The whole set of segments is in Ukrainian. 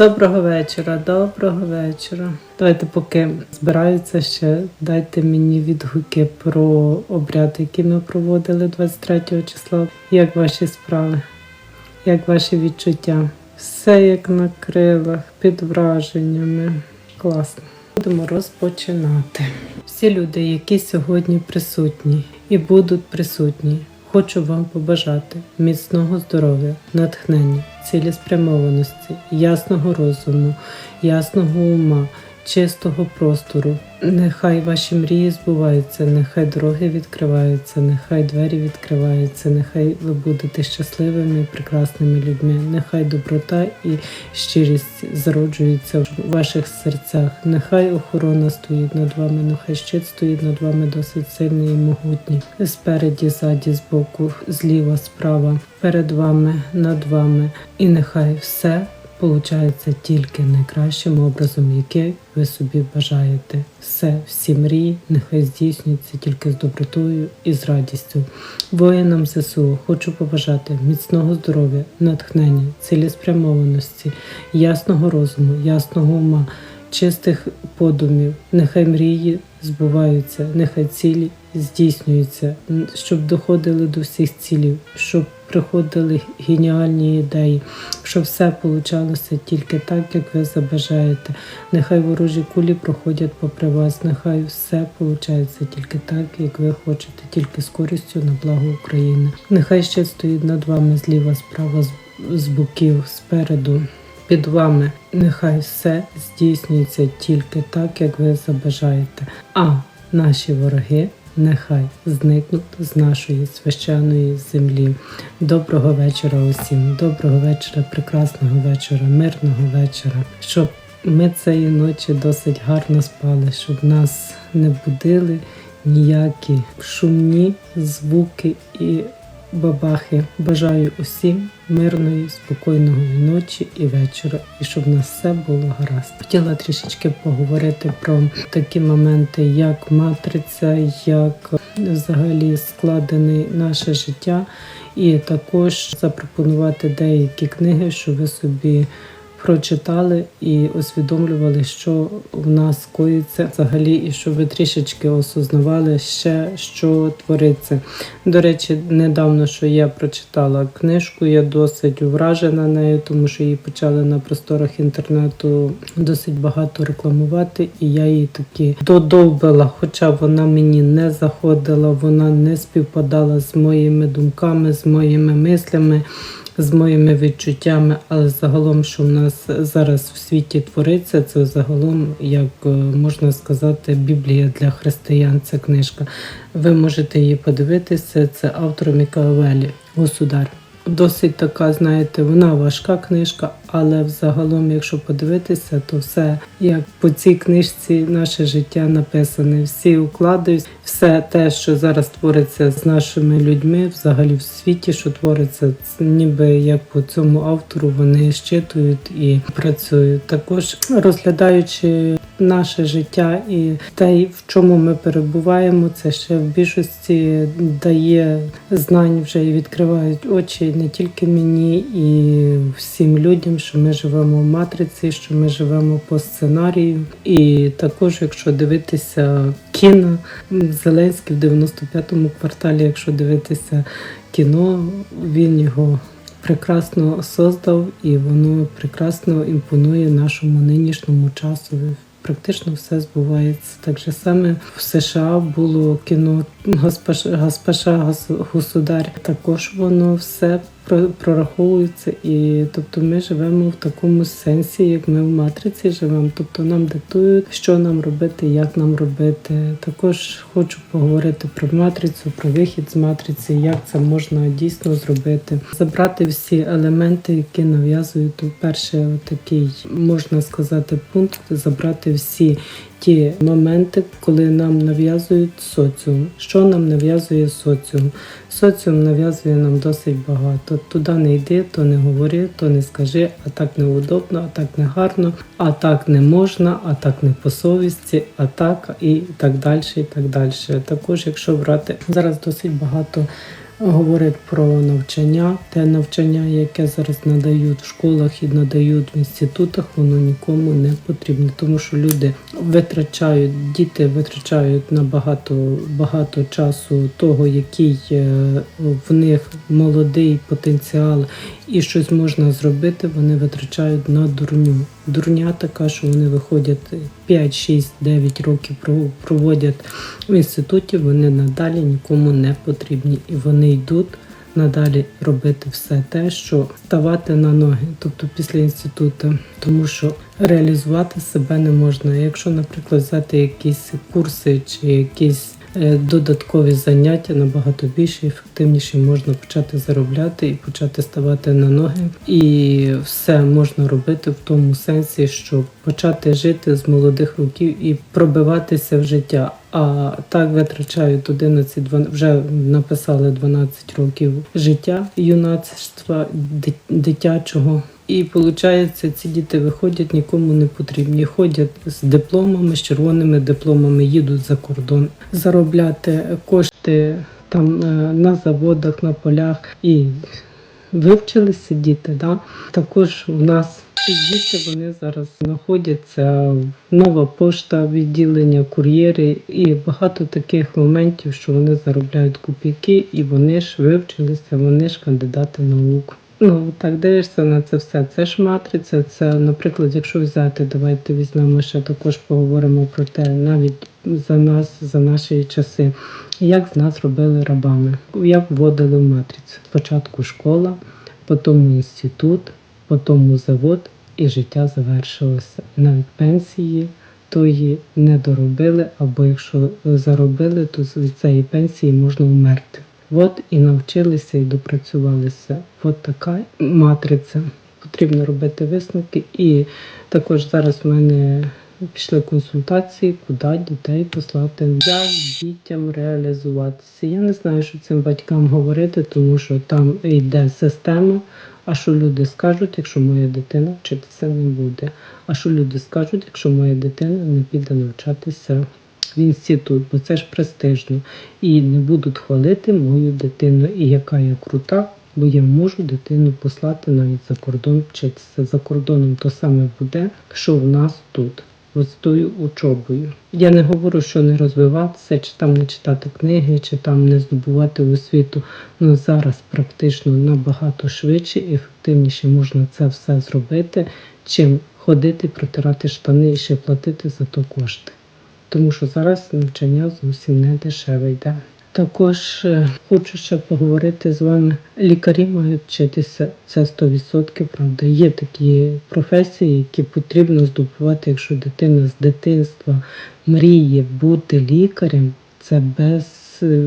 Доброго вечора, доброго вечора. Давайте, поки збираються ще, дайте мені відгуки про обряд, який ми проводили 23 числа. Як ваші справи? Як ваші відчуття? Все як на крилах, під враженнями. Класно. Будемо розпочинати. Всі люди, які сьогодні присутні і будуть присутні, хочу вам побажати міцного здоров'я, натхнення, цілеспрямованості, ясного розуму, ясного ума, чистого простору. Нехай ваші мрії збуваються, нехай дороги відкриваються, нехай двері відкриваються, нехай ви будете щасливими прекрасними людьми. Нехай доброта і щирість зароджуються в ваших серцях. Нехай охорона стоїть над вами, нехай щит стоїть над вами досить сильний і могутній. Спереді, ззаді, збоку, зліва, справа, перед вами, над вами. І нехай все получається тільки найкращим образом, який ви собі бажаєте. Все, всі мрії, нехай здійснюються тільки з добротою і з радістю. Воїнам ЗСУ хочу побажати міцного здоров'я, натхнення, цілеспрямованості, ясного розуму, ясного ума, чистих подумів. Нехай мрії збуваються, нехай цілі здійснюються, щоб доходили до всіх цілів, щоб приходили геніальні ідеї, щоб все получалося тільки так, як ви забажаєте. Нехай ворожі кулі проходять попри вас, нехай все получається тільки так, як ви хочете, тільки з користю на благо України. Нехай ще стоїть над вами зліва, справа, з боків, спереду. Під вами нехай все здійснюється тільки так, як ви забажаєте. А наші вороги нехай зникнуть з нашої священної землі. Доброго вечора усім, доброго вечора, прекрасного вечора, мирного вечора. Щоб ми цієї ночі досить гарно спали, щоб нас не будили ніякі шумні звуки і бабахи. Бажаю усім мирної, спокійної ночі і вечора, і щоб в нас все було гаразд. Хотіла трішечки поговорити про такі моменти, як матриця, як взагалі складене наше життя, і також запропонувати деякі книги, що ви собі прочитали і усвідомлювали, що в нас коїться взагалі, і щоб ви трішечки осознавали ще, що твориться. До речі, недавно що я прочитала книжку, я досить вражена нею, тому що її почали на просторах інтернету досить багато рекламувати, і я її таки додовбила, хоча вона мені не заходила, вона не співпадала з моїми думками, з моїми мислями з моїми відчуттями, але загалом, що в нас зараз в світі твориться, це загалом, як е, можна сказати, Біблія для християн. Це книжка. Ви можете її подивитися. Це автор Мікавелі Государ. Досить така, знаєте, вона важка книжка, але взагалом, якщо подивитися, то все як по цій книжці наше життя написане. Всі уклади, все те, що зараз твориться з нашими людьми, взагалі в світі, що твориться, ніби як по цьому автору вони щитують і працюють. Також розглядаючи наше життя і те, в чому ми перебуваємо, це ще в більшості дає знань вже і відкривають очі не тільки мені і всім людям, що ми живемо в матриці, що ми живемо по сценарію. І також, якщо дивитися кіно, Зеленський в 95-му кварталі, якщо дивитися кіно, він його прекрасно создав і воно прекрасно імпонує нашому нинішньому часу. Практично все збувається. Так же саме в США було кіно Гаспаш, Гаспаша Гас- Государ. Також воно все про- прораховується. І тобто ми живемо в такому сенсі, як ми в матриці живемо. Тобто нам диктують, що нам робити, як нам робити. Також хочу поговорити про матрицю, про вихід з матриці, як це можна дійсно зробити. Забрати всі елементи, які нав'язують перше, такий можна сказати, пункт забрати всі ті моменти, коли нам нав'язують соціум. Що нам нав'язує соціум? Соціум нав'язує нам досить багато. Туди не йди, то не говори, то не скажи, а так неудобно, а так не гарно, а так не можна, а так не по совісті, а так і так далі. І так далі. Також, якщо брати зараз досить багато говорить про навчання. Те навчання, яке зараз надають в школах і надають в інститутах, воно нікому не потрібне, тому що люди витрачають, діти витрачають набагато багато часу того, який е, в них молодий потенціал, і щось можна зробити, вони витрачають на дурню. Дурня така, що вони виходять 5, 6, 9 років про- проводять в інституті, вони надалі нікому не потрібні. І вони йдуть надалі робити все те, що ставати на ноги, тобто після інституту, тому що реалізувати себе не можна. Якщо, наприклад, взяти якісь курси чи якісь додаткові заняття набагато більше, ефективніше можна почати заробляти і почати ставати на ноги. І все можна робити в тому сенсі, щоб почати жити з молодих років і пробиватися в життя. А так витрачають 11, 12, вже написали 12 років життя юнацтва дитячого. І виходить, ці діти виходять, нікому не потрібні. Ходять з дипломами, з червоними дипломами, їдуть за кордон заробляти кошти там е, на заводах, на полях і вивчилися діти. Да? Також у нас діти вони зараз знаходяться нова пошта, відділення, кур'єри і багато таких моментів, що вони заробляють копійки, і вони ж вивчилися, вони ж кандидати наук. Ну так дивишся на це все. Це ж матриця. Це, наприклад, якщо взяти, давайте візьмемо ще також поговоримо про те, навіть за нас, за наші часи, як з нас робили рабами, як вводили в матрицю. Спочатку школа, потім інститут, потім завод, і життя завершилося. Навіть пенсії тої не доробили, або якщо заробили, то з цієї пенсії можна вмерти. От і навчилися, і допрацювалися. От така матриця. Потрібно робити висновки. І також зараз в мене пішли консультації, куди дітей послати, як дітям реалізуватися. Я не знаю, що цим батькам говорити, тому що там йде система. А що люди скажуть, якщо моя дитина вчитися не буде? А що люди скажуть, якщо моя дитина не піде навчатися в інститут, бо це ж престижно. І не будуть хвалити мою дитину, і яка я крута, бо я можу дитину послати навіть за кордон вчитися. За кордоном то саме буде, що в нас тут. Ось з тою учобою. Я не говорю, що не розвиватися, чи там не читати книги, чи там не здобувати освіту. Ну зараз практично набагато швидше ефективніше можна це все зробити, чим ходити, протирати штани і ще платити за то кошти тому що зараз навчання зовсім не дешеве йде. Також е, хочу ще поговорити з вами. Лікарі мають вчитися це 100%, правда. Є такі професії, які потрібно здобувати, якщо дитина з дитинства мріє бути лікарем, це без,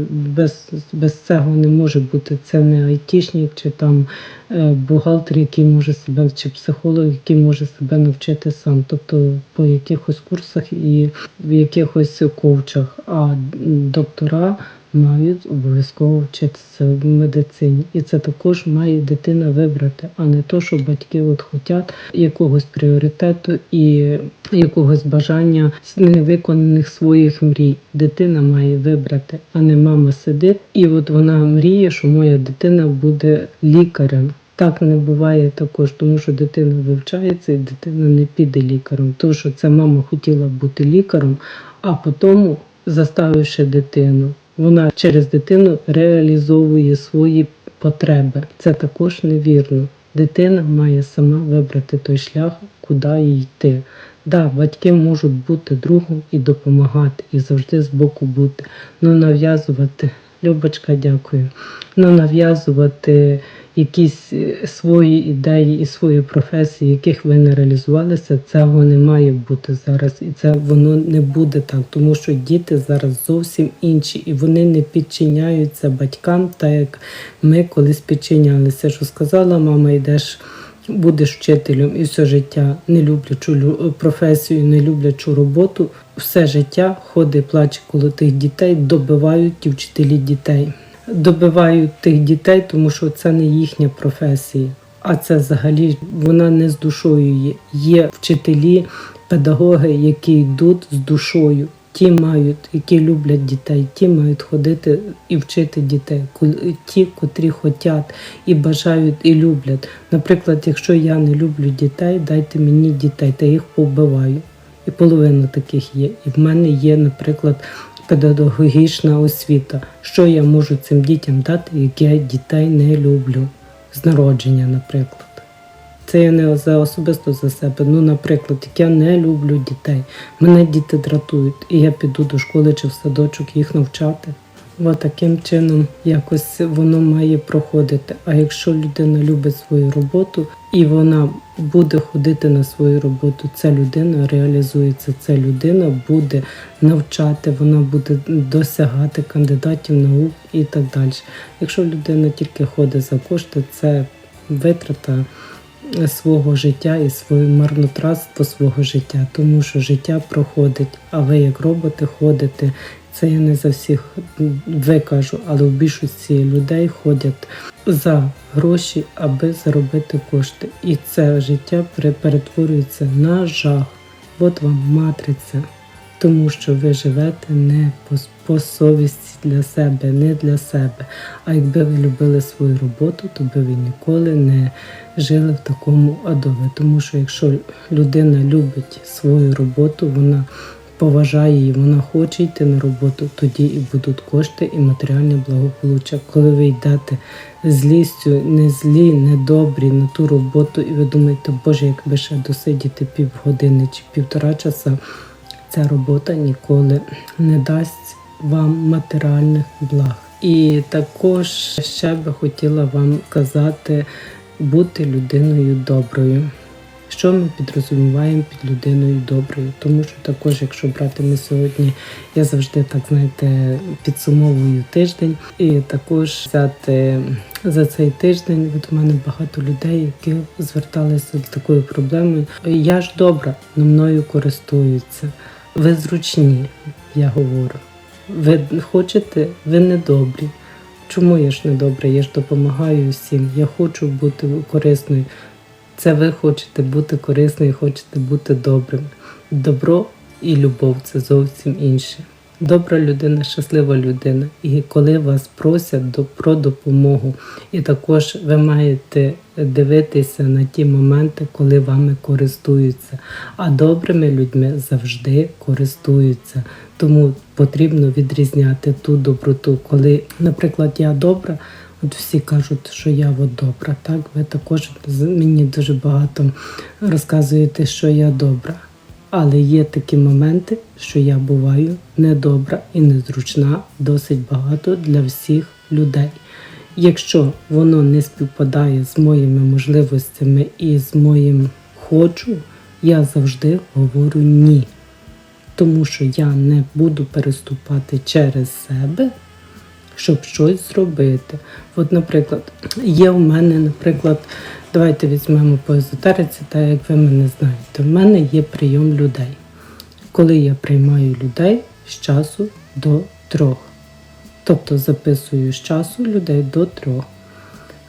без, без цього не може бути. Це не айтішник чи там е, бухгалтер, який може себе, чи психолог, який може себе навчити сам. Тобто по якихось курсах і в якихось коучах, а доктора мають обов'язково вчитися в медицині. І це також має дитина вибрати, а не то, що батьки от хочуть якогось пріоритету і якогось бажання невиконаних своїх мрій. Дитина має вибрати, а не мама сидить, і от вона мріє, що моя дитина буде лікарем. Так не буває також, тому що дитина вивчається і дитина не піде лікарем. Тому що це мама хотіла бути лікарем, а потім, заставивши дитину, вона через дитину реалізовує свої потреби. Це також невірно. Дитина має сама вибрати той шлях, куди їй йти. Да, батьки можуть бути другом і допомагати, і завжди з боку бути. Ну нав'язувати, Любочка, дякую. Ну нав'язувати якісь е, свої ідеї і свої професії, яких ви не реалізувалися, цього не має бути зараз. І це воно не буде так, тому що діти зараз зовсім інші, і вони не підчиняються батькам, так як ми колись підчинялися. Що сказала мама, йдеш. Будеш вчителем і все життя не люблячу лю- професію, не люблячу роботу, все життя ходить, плаче коло тих дітей, добивають ті вчителі дітей. Добивають тих дітей, тому що це не їхня професія. А це взагалі вона не з душою є. Є вчителі, педагоги, які йдуть з душою. ті мають, які люблять дітей, ті мають ходити і вчити дітей, ті, котрі хочуть і бажають, і люблять. Наприклад, якщо я не люблю дітей, дайте мені дітей, та їх повбиваю. І половина таких є. І в мене є, наприклад, педагогічна освіта. Що я можу цим дітям дати, як я дітей не люблю з народження, наприклад. Це я не за особисто за себе. Ну, наприклад, як я не люблю дітей. Мене діти дратують, і я піду до школи чи в садочок їх навчати. От таким чином якось воно має проходити. А якщо людина любить свою роботу і вона буде ходити на свою роботу, ця людина реалізується, ця людина буде навчати, вона буде досягати кандидатів наук і так далі. Якщо людина тільки ходить за кошти, це витрата свого життя і своє марнотратство свого життя, тому що життя проходить, а ви як роботи ходите. Це я не за всіх викажу, але в більшості людей ходять за гроші, аби заробити кошти. І це життя пере- перетворюється на жах. От вам матриця, тому що ви живете не по, по совісті для себе, не для себе. А якби ви любили свою роботу, то би ви ніколи не жили в такому адові. Тому що якщо людина любить свою роботу, вона поважає її, вона хоче йти на роботу, тоді і будуть кошти і матеріальне благополуччя. Коли ви йдете злістю, не злі, не добрі на ту роботу, і ви думаєте, Боже, якби ще досидіти півгодини чи півтора часа, ця робота ніколи не дасть вам матеріальних благ. І також ще би хотіла вам сказати бути людиною доброю. Що ми підрозуміваємо під людиною доброю? Тому що також, якщо брати ми сьогодні, я завжди так знаєте підсумовую тиждень, і також взяти за цей тиждень. У мене багато людей, які зверталися з такою проблемою. Я ж добра, но мною користуються. Ви зручні, я говорю. Ви хочете, ви не добрі. Чому я ж не добра? Я ж допомагаю всім. Я хочу бути корисною. Це ви хочете бути корисною, хочете бути добрим. Добро і любов це зовсім інше. Добра людина, щаслива людина. І коли вас просять про допомогу, і також ви маєте дивитися на ті моменти, коли вами користуються. А добрими людьми завжди користуються. Тому потрібно відрізняти ту доброту, коли, наприклад, я добра. От всі кажуть, що я от добра. Так, ви також мені дуже багато розказуєте, що я добра. Але є такі моменти, що я буваю недобра і незручна досить багато для всіх людей. Якщо воно не співпадає з моїми можливостями і з моїм хочу, я завжди говорю ні. Тому що я не буду переступати через себе, щоб щось зробити. От, наприклад, є в мене, наприклад, давайте візьмемо по езотериці, так як ви мене знаєте. В мене є прийом людей. Коли я приймаю людей з часу до трьох. Тобто записую з часу людей до трьох.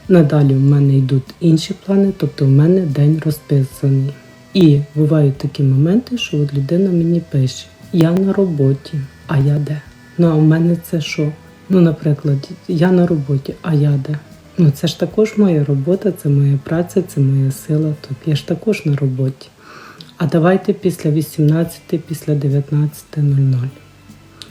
Надалі в мене йдуть інші плани, тобто в мене день розписаний. І бувають такі моменти, що от людина мені пише: я на роботі, а я де? Ну а в мене це що? Ну, наприклад, я на роботі, а я де? Ну це ж також моя робота, це моя праця, це моя сила. Тобто я ж також на роботі. А давайте після 18, після 19.00.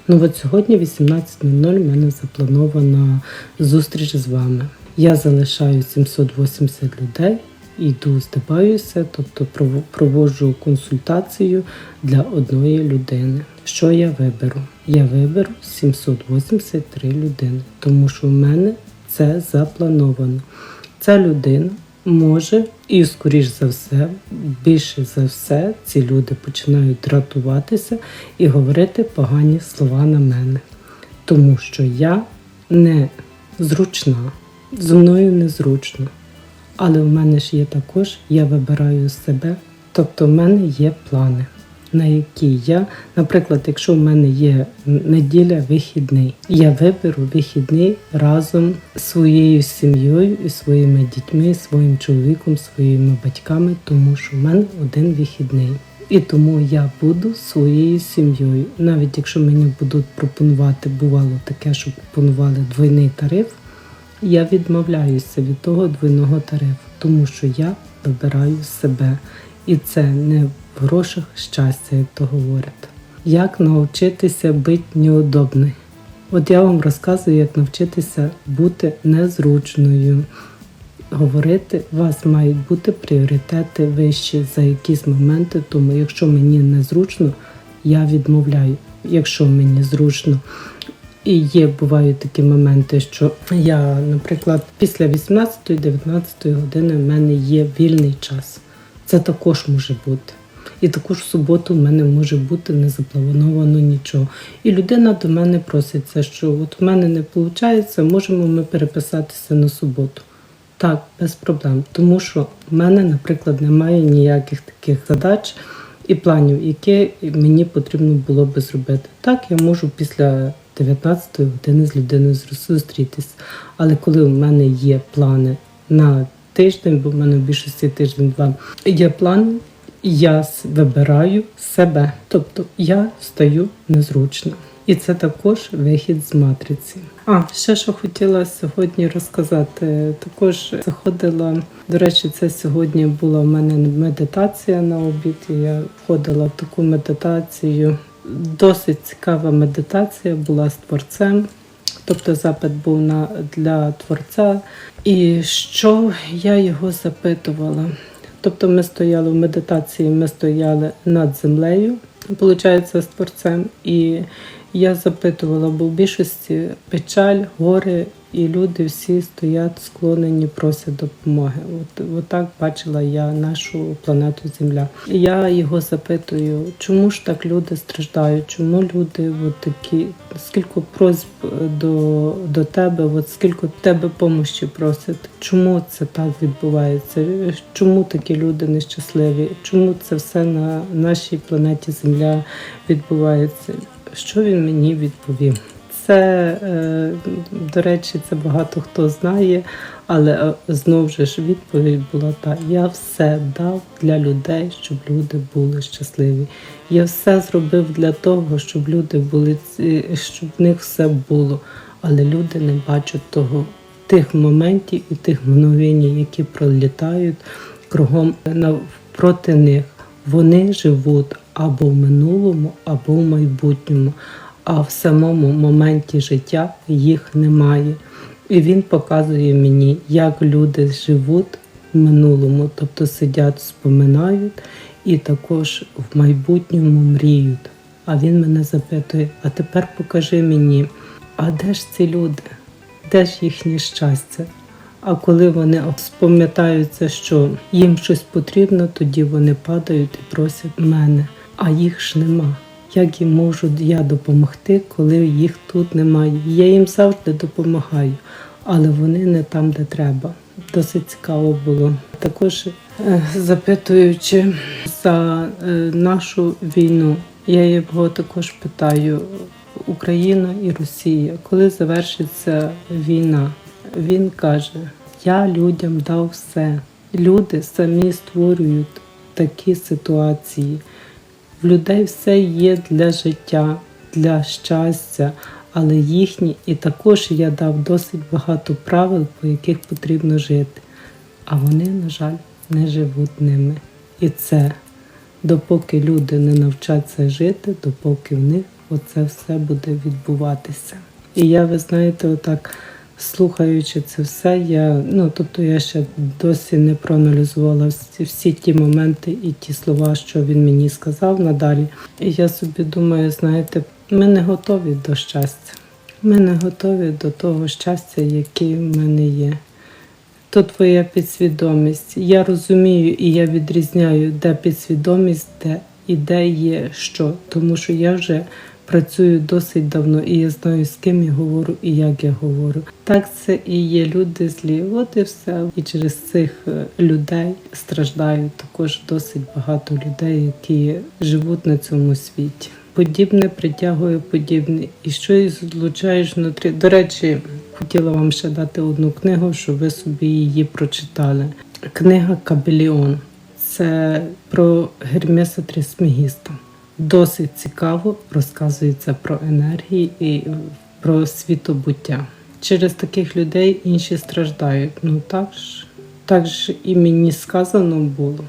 Ну от сьогодні 18.00 в мене запланована зустріч з вами. Я залишаю 780 людей, йду, здиваюся, тобто прово- проводжу консультацію для одної людини. Що я виберу? Я виберу 783 людини, тому що в мене це заплановано. Ця людина може, і скоріш за все, більше за все, ці люди починають дратуватися і говорити погані слова на мене. Тому що я не зручна, зі мною незручно. Але в мене ж є також, я вибираю себе, тобто в мене є плани, на які я, наприклад, якщо в мене є неділя вихідний, я виберу вихідний разом з своєю сім'єю і своїми дітьми, своїм чоловіком, своїми батьками, тому що в мене один вихідний. І тому я буду своєю сім'єю. Навіть якщо мені будуть пропонувати, бувало таке, що пропонували двойний тариф, я відмовляюся від того двойного тарифу, тому що я вибираю себе. І це не в грошах щастя, як то говорять. Як навчитися бути неудобною? От я вам розказую, як навчитися бути незручною. Говорити, у вас мають бути пріоритети вищі за якісь моменти, тому якщо мені незручно, я відмовляю. Якщо мені зручно, і є бувають такі моменти, що я, наприклад, після 18-19 години в мене є вільний час. Це також може бути. І також в суботу в мене може бути не заплановано нічого. І людина до мене проситься, що от в мене не виходить, можемо ми переписатися на суботу. Так, без проблем. Тому що в мене, наприклад, немає ніяких таких задач і планів, які мені потрібно було би зробити. Так, я можу після 19 години з людиною зустрітися. Але коли в мене є плани на тиждень, бо в мене в більшості тиждень-два є плани, я вибираю себе. Тобто я стаю незручно. І це також вихід з матриці. А ще що хотіла сьогодні розказати. Також заходила. До речі, це сьогодні була в мене медитація на обід. Я входила в таку медитацію. Досить цікава медитація була з творцем. Тобто запит був на для творця. І що я його запитувала? Тобто ми стояли в медитації, ми стояли над землею, виходить, з творцем. І я запитувала, бо в більшості печаль, гори, і люди всі стоять склонені, просять допомоги. От, от так бачила я нашу планету Земля. Я його запитую, чому ж так люди страждають, чому люди от такі, скільки просьб до, до тебе, от скільки тебе помощі просять, чому це так відбувається? Чому такі люди нещасливі? Чому це все на нашій планеті Земля відбувається? Що він мені відповів? Це, е, до речі, це багато хто знає, але е, знову ж відповідь була та: я все дав для людей, щоб люди були щасливі. Я все зробив для того, щоб люди були щоб в них все було. Але люди не бачать того тих моментів і тих мгновень, які пролітають кругом навпроти них. Вони живуть або в минулому, або в майбутньому, а в самому моменті життя їх немає. І він показує мені, як люди живуть в минулому, тобто сидять, споминають, і також в майбутньому мріють. А він мене запитує: а тепер покажи мені, а де ж ці люди? Де ж їхнє щастя? А коли вони спам'ятаються, що їм щось потрібно, тоді вони падають і просять мене, а їх ж нема. Як їм можу я допомогти, коли їх тут немає? Я їм завжди допомагаю, але вони не там, де треба. Досить цікаво було. Також е, запитуючи за е, нашу війну, я його також питаю: Україна і Росія, коли завершиться війна? Він каже: Я людям дав все. Люди самі створюють такі ситуації. В людей все є для життя, для щастя, але їхні, і також я дав досить багато правил, по яких потрібно жити. А вони, на жаль, не живуть ними. І це допоки люди не навчаться жити, допоки в них оце все буде відбуватися. І я, ви знаєте, отак слухаючи це все, я ну тобто я ще досі не проаналізувала всі, всі ті моменти і ті слова, що він мені сказав надалі. І я собі думаю, знаєте, ми не готові до щастя. Ми не готові до того щастя, яке в мене є. То твоя підсвідомість. Я розумію і я відрізняю, де підсвідомість, де і де є що. Тому що я вже працюю досить давно і я знаю, з ким я говорю і як я говорю. Так це і є люди злі. От і все. І через цих е, людей страждають також досить багато людей, які живуть на цьому світі. Подібне притягує подібне, і щось злучаєш внутрі. До речі, хотіла вам ще дати одну книгу, щоб ви собі її прочитали. Книга Кабеліон. це про Гермеса Трисмегіста. Досить цікаво розказується про енергії і про світобуття. Через таких людей інші страждають. Ну так ж, так ж і мені сказано було.